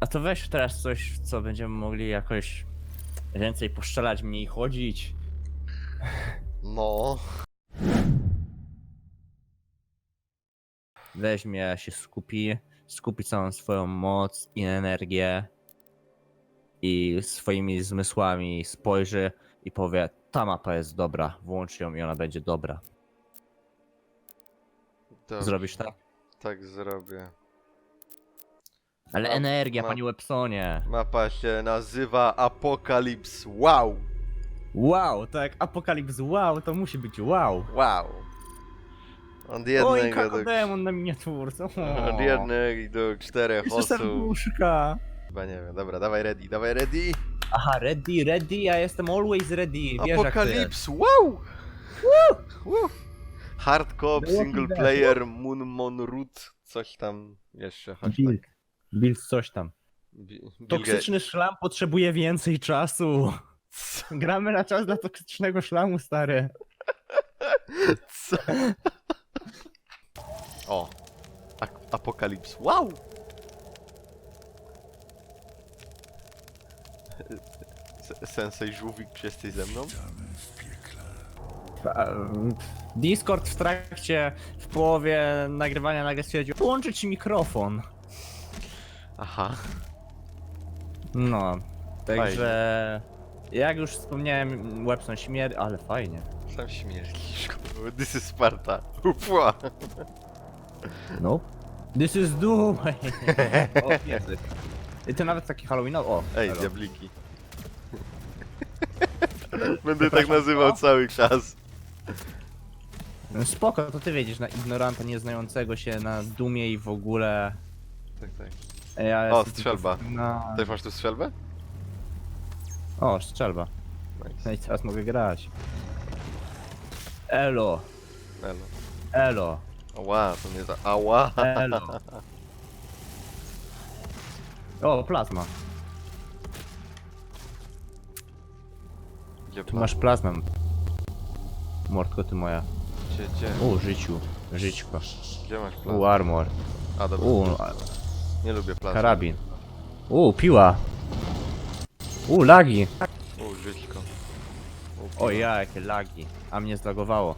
A to weź teraz coś, w co będziemy mogli jakoś więcej poszczelać, mniej chodzić. No. Weźmie, się skupi, skupi całą swoją moc i energię i swoimi zmysłami spojrzy i powie, ta mapa jest dobra, włącz ją i ona będzie dobra. Dobrze. Zrobisz tak? Tak zrobię. Ale energia, ma- panie Websonie. Mapa się nazywa Apokalips. Wow! Wow, tak, Apokalips, wow, to musi być wow. Wow! Od Oj, jednego do, kakodemon na miniaturce. od jednej do czterech Jeszcze osób. serduszka. Chyba nie wiem. Dobra, dawaj ready, dawaj ready. Aha, ready, ready, ja jestem always ready. Wiesz jak to jest. Apokalips, wow! Woo! Hard cop, Było single player, Moon Mon Root, coś tam jeszcze. hashtag. Build coś tam. Bi- Bill. Toksyczny szlam potrzebuje więcej czasu. Gramy na czas dla toksycznego szlamu, stary. Co? O! Apokalips. Wow! S- Sensei Żółwik, czy jesteś ze mną? Discord w trakcie, w połowie nagrywania nagle stwierdził, połączyć mikrofon. Aha. No, także jak już wspomniałem, Webson śmierć, ale fajnie. Sam śmierdzisz, kurwa. This is Sparta. Upła. No. This is Doom! o. I to nawet taki Halloweenowy, o. Ej, elo. diabliki. Będę tak Przepraszam, nazywał co? cały czas. No Spoko, to ty wiedziesz, na ignoranta nieznającego się na dumie i w ogóle. Tak, tak. Ja O, jestem tylko strzelba. Na... Też masz tu strzelbę? O, strzelba. No Nice. i teraz mogę grać. Elo, Elo. elo, Ała, to nie za... Ała! elo. O, plazma. Gdzie Tu masz plazmę. Mordko ty moja. Gdzie, gdzie? U, życiu. Żyćko. Gdzie masz U, plazmę? armor. A, dobra. U, a- Nie lubię plazmy. karabin. U, piła. U, lagi. U, żyćko. U, O ja, jakie lagi. A mnie zlagowało.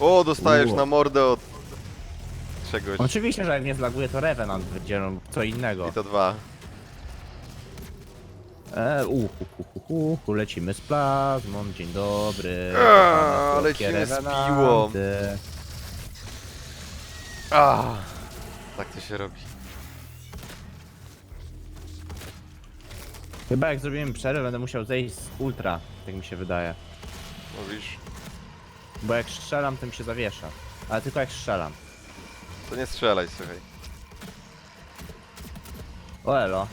O, dostajesz U. na mordę od... Czegoś. Oczywiście, że jak mnie zlaguje, to Revenant będzie no, co innego. I to dwa. E, u, hu, hu, hu, hu, hu, lecimy z plazmą, dzień dobry. Eee, lecimy z Revenanty. piłą. Ah, tak to się robi. Chyba jak zrobimy przerwę, będę musiał zejść z ultra, tak mi się wydaje. Mówisz? Bo jak strzelam, to mi się zawiesza. Ale tylko jak strzelam. To nie strzelaj, słuchaj. O elo.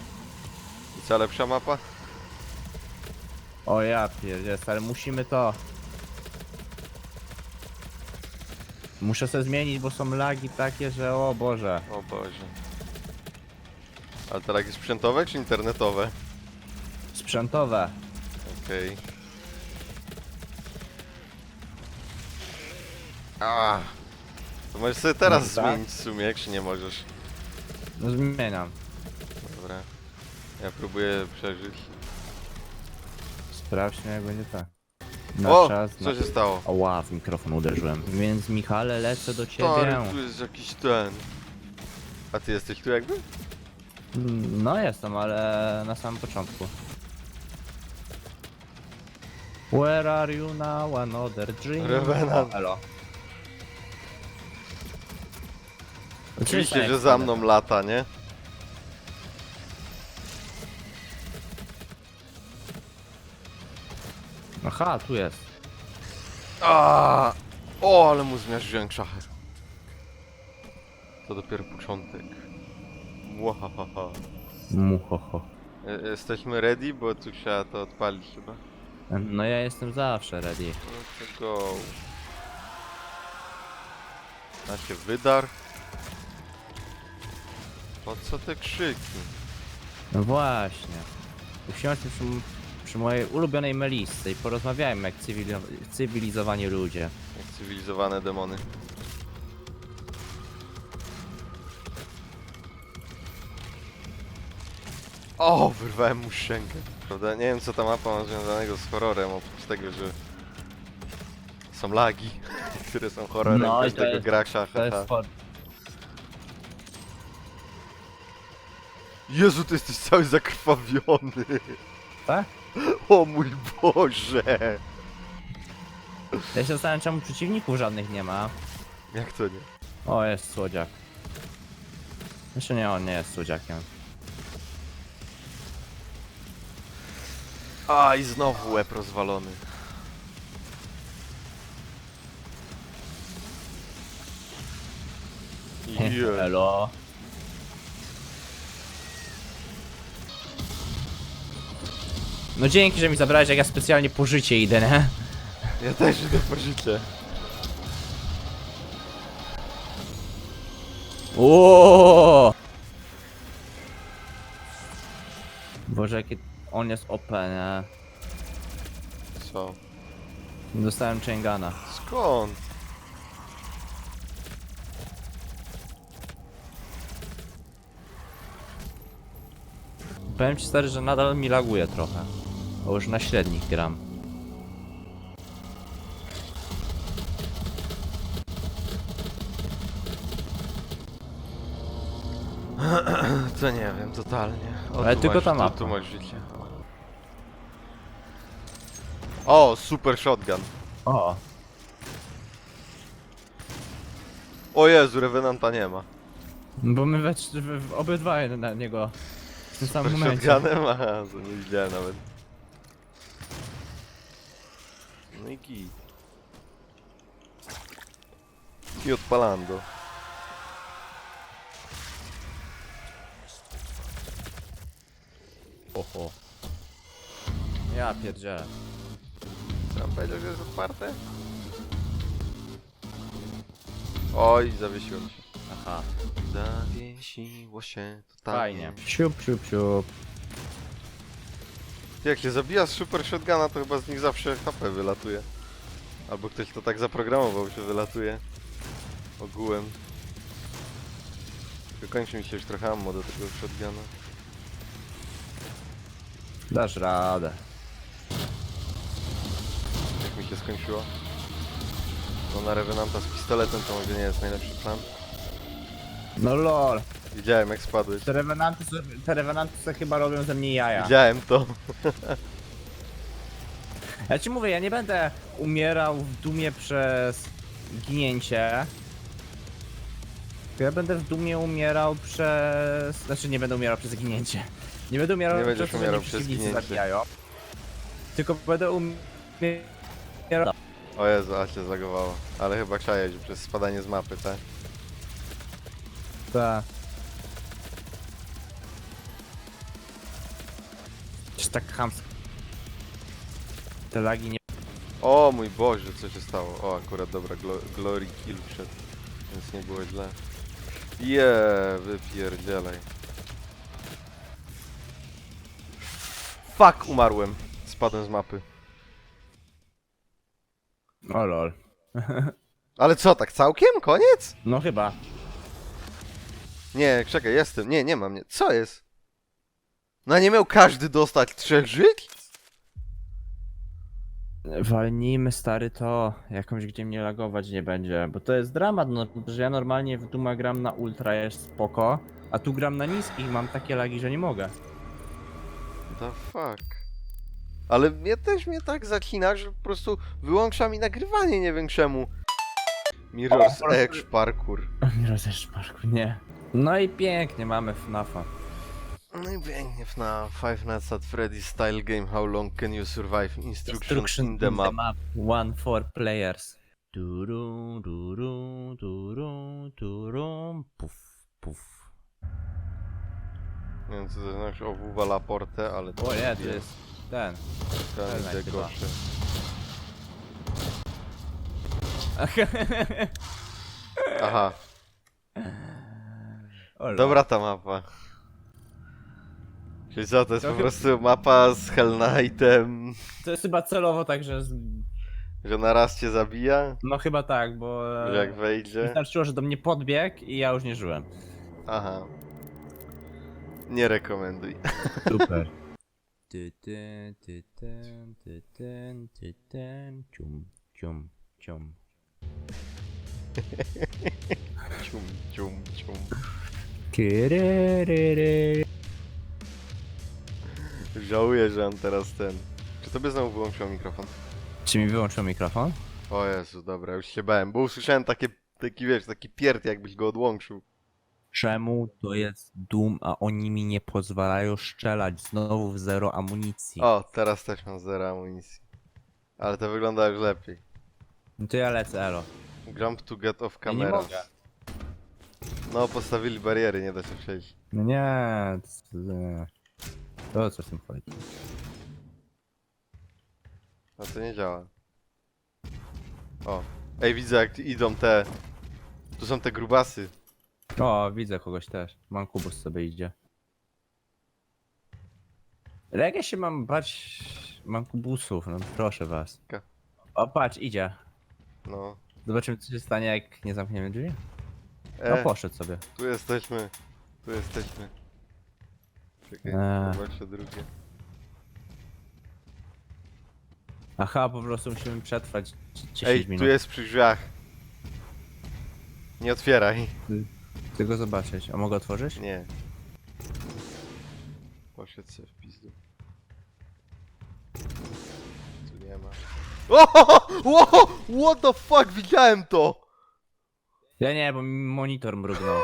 I co, lepsza mapa? O ja pierdzie, stary, musimy to... Muszę sobie zmienić, bo są lagi takie, że o Boże. O Boże. Ale to lagi sprzętowe czy internetowe? Sprzętowe. Okej. A. To możesz sobie teraz tak. zmienić w sumie, jak się nie możesz. No zmieniam. Dobra. Ja próbuję przeżyć. Sprawdźmy jak będzie tak. Na O! czas, Co na... się stało? Oła, w mikrofon uderzyłem. Więc Michale, lecę do Stary, ciebie. tu jest jakiś ten. A ty jesteś tu jakby? Mm, No jestem, ale na samym początku. Where are you now? Another dream. Revenant. Elo. Oczywiście, że za mną lata, nie? Aha, tu jest. A, O, ale mu zmiażdżyłem krzachy. To dopiero początek. Łahahaha. Muhoho. E, Jesteśmy ready, bo tu trzeba to odpalić chyba. No ja jestem zawsze ready. No to go. A się wydar. Po co te krzyki? No właśnie. Usiądźmy przy, przy mojej ulubionej melisce i porozmawiajmy jak cywili cywilizowani ludzie. Jak cywilizowane demony. O, wyrwałem mu szczękę. Prawda? Nie wiem co ta mapa ma związanego z horrorem, oprócz tego, że są lagi, które są horrorem No każdego jest- gracza. To jest haha. for... Jezu, ty jesteś cały zakrwawiony. Tak? O mój Boże. Ja się zastanawiam, czemu przeciwników żadnych nie ma. Jak to nie? O, jest słodziak. Jeszcze nie, on nie jest słodziakiem. A i znowu łeb rozwalony. Je. Elo. No dzięki, że mi zabrałeś, jak ja specjalnie po życie idę, nie? Ja też idę po życie. Oooo! Boże, jaki on jest OP, nie? Co? Dostałem Changana. Skąd? Powiem ci stary, że nadal mi laguje trochę. Bo już na średnich gram. To nie wiem, totalnie. Ale tylko masz, ta tu, mapa. tu masz życie. O, super shotgun. O! O Jezu, Revenanta nie ma. Bo my we, w, w obydwaj na niego w tym samym Super momencie. shotgunem? Aha, to nie widziałem nawet. No i kij. I odpalando. Oho. Ja pierdzielę. Powiedział, że jest otwarte? Oj, zawiesiło się. Aha. Zawiesiło się totalnie. Fajnie. Siup, siup, siup. Jak się zabija z super shotguna, to chyba z nich zawsze HP wylatuje. Albo ktoś to tak zaprogramował, że wylatuje. Ogółem. Tylko kończy mi się już trochę ammo do tego shotguna. Dasz radę. Się skończyło. No na Revenanta z pistoletem to może nie jest najlepszy plan. No lol. Widziałem jak spadłeś. Te revenanty, sobie- te revenanty sobie chyba robią ze mnie jaja. Widziałem to. Ja ci mówię, ja nie będę umierał w dumie przez ginięcie. Tylko Ja będę w dumie umierał przez... Znaczy nie będę umierał przez ginięcie. Nie będę umierał Nie przez będziesz to, że umierał przez przeciwnicy ginięcie. zabijają. Tylko będę umierał... O Jezu, a się zagowało. Ale chyba trzeba jeździć przez spadanie z mapy, tak? Ta. Czy tak chamsko. Te lagi nie... O mój Boże, co się stało? O, akurat dobra, glo Glory Kill wszedł, więc nie było źle. Je, wypierdzielaj. Fuck, umarłem. Spadłem z mapy. O lol. Ale co, tak całkiem? Koniec? No chyba. Nie, czekaj, jestem. Nie, nie mam mnie. Co jest? No nie miał każdy dostać trzech żyć? Walnijmy stary to, jakąś gdzie mnie lagować nie będzie, bo to jest dramat, no, że ja normalnie w Duma gram na ultra, jest spoko, a tu gram na niskich, mam takie lagi, że nie mogę. The fuck. Ale mnie też mnie tak zaklina, że po prostu wyłącza mi nagrywanie, nie wiem czemu. Mirror's Edge Parkour. Nie rozesz parku, nie. No i pięknie, mamy FNAFa. No i pięknie FNAF Five Nights at Freddy's style game How long can you survive? Instructions in the map. One for players. Turu, turu, turu, turu, puf, puf. Nie wiem co to znaczy owuwa Laporte, ale to O nie, to jest ten. Helmet de chyba. Gosze. Aha, dobra ta mapa. Czyli co, to jest po Trochę- prostu mapa z Hell Knightem, To jest chyba celowo tak, że... z- że na raz cię zabija, No chyba tak, bo... że jak wejdzie. Wystarczyło, że do mnie podbiegł i ja już nie żyłem. Aha. Nie rekomenduj. Super. Ty, ty, ty, ten, ty, ten, ty, ten, cium, cium, cium. Cium, cium, cium. Żałuję, że on teraz ten... Czy tobie znowu wyłączył mikrofon? Czy mi wyłączył mikrofon? O Jezu, dobra, już się bałem, bo usłyszałem takie, taki wiesz, taki pierd jakbyś go odłączył. Czemu to jest dum, a oni mi nie pozwalają strzelać znowu w zero amunicji? O, teraz też mam zero amunicji. Ale to wygląda już lepiej. No to ja lecę, elo. Jump to get off Ja nie camera. mogę. No, postawili bariery, nie da się przejść. No nie, to, nie. to co z tym chodzi? No to nie działa. O. Ej, widzę jak idą te... Tu są te grubasy. O, widzę kogoś też. Mam kubus sobie idzie. Ale jak ja się mam bać... Mam kubusów, no proszę was. Ka- O, patrz, idzie. No. Zobaczymy co się stanie jak nie zamkniemy drzwi. No E, poszedł sobie. tu jesteśmy. Tu jesteśmy. Czekaj, Eee. drugie. Aha, po prostu musimy przetrwać 10 Ej, minut. tu jest przy drzwiach. Nie otwieraj. Chcę go zobaczyć. A mogę otworzyć? Nie. Poszedł sobie w pizdu. Tu nie ma. O! o! What the fuck? Widziałem to! Ja nie, bo mi monitor mrugnął.